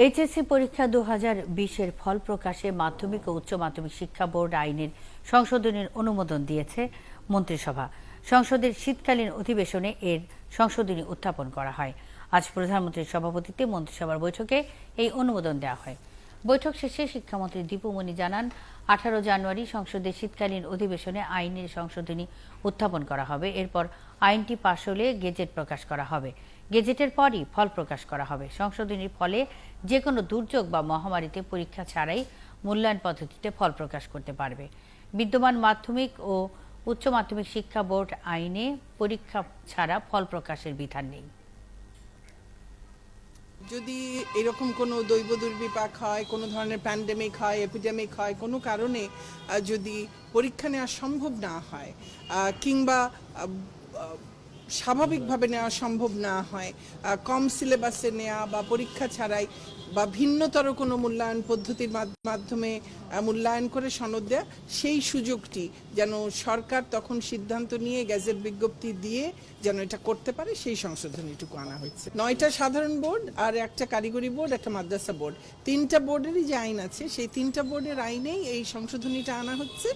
HSC পরীক্ষা দু হাজার বিশের ফল প্রকাশে মাধ্যমিক ও উচ্চ মাধ্যমিক শিক্ষা বোর্ড আইনের সংশোধনের অনুমোদন দিয়েছে মন্ত্রিসভা। সংসদের শীতকালীন অধিবেশনে এর সংশোধনী উত্থাপন করা হয়। আজ প্রধানমন্ত্রীর সভাপতিত্বে মন্ত্রিসভার বৈঠকে এই অনুমোদন দেওয়া হয়। বৈঠক শেষে শিক্ষামন্ত্রী দীপুমণি জানান, আঠারো জানুয়ারি সংসদের শীতকালীন অধিবেশনে আইনের সংশোধনী উত্থাপন করা হবে। এরপর আইনটি পাশ হলে গেজেট প্রকাশ করা হবে। গেজেটের পরই ফল প্রকাশ করা হবে। সংশোধনীর ফলে যে কোনো দুর্যোগ বা মহামারীতে পরীক্ষা ছাড়াই মূল্যায়ন পদ্ধতিতে ফল প্রকাশ করতে পারবে। বিদ্যমান মাধ্যমিক ও উচ্চ মাধ্যমিক শিক্ষা বোর্ড আইনে পরীক্ষা ছাড়া ফল প্রকাশের বিধান নেই। যদি এরকম কোনো দৈব দুর্বিপাক হয়, কোনো ধরনের প্যান্ডেমিক হয় এপিডেমিক হয়, কোনো কারণে যদি পরীক্ষা নেওয়া সম্ভব না হয় কিংবা স্বাভাবিকভাবে নেওয়া সম্ভব না হয়। কম সিলেবাসে নেওয়া বা পরীক্ষা ছাড়াই বা ভিন্নতর কোনো মূল্যায়ন পদ্ধতির মাধ্যমে মূল্যায়ন করে সনদ দেয়া, সেই সুযোগটি যেন সরকার তখন সিদ্ধান্ত নিয়ে গ্যাজেট বিজ্ঞপ্তি দিয়ে যেন এটা করতে পারে, সেই সংশোধনীটুকু আনা হয়েছে। নয়টা সাধারণ বোর্ড আর একটা কারিগরি বোর্ড, একটা মাদ্রাসা বোর্ড। তিনটা বোর্ডেরই যে আইন আছে, সেই তিনটা বোর্ডের আইনেই এই সংশোধনীটা আনা হচ্ছে।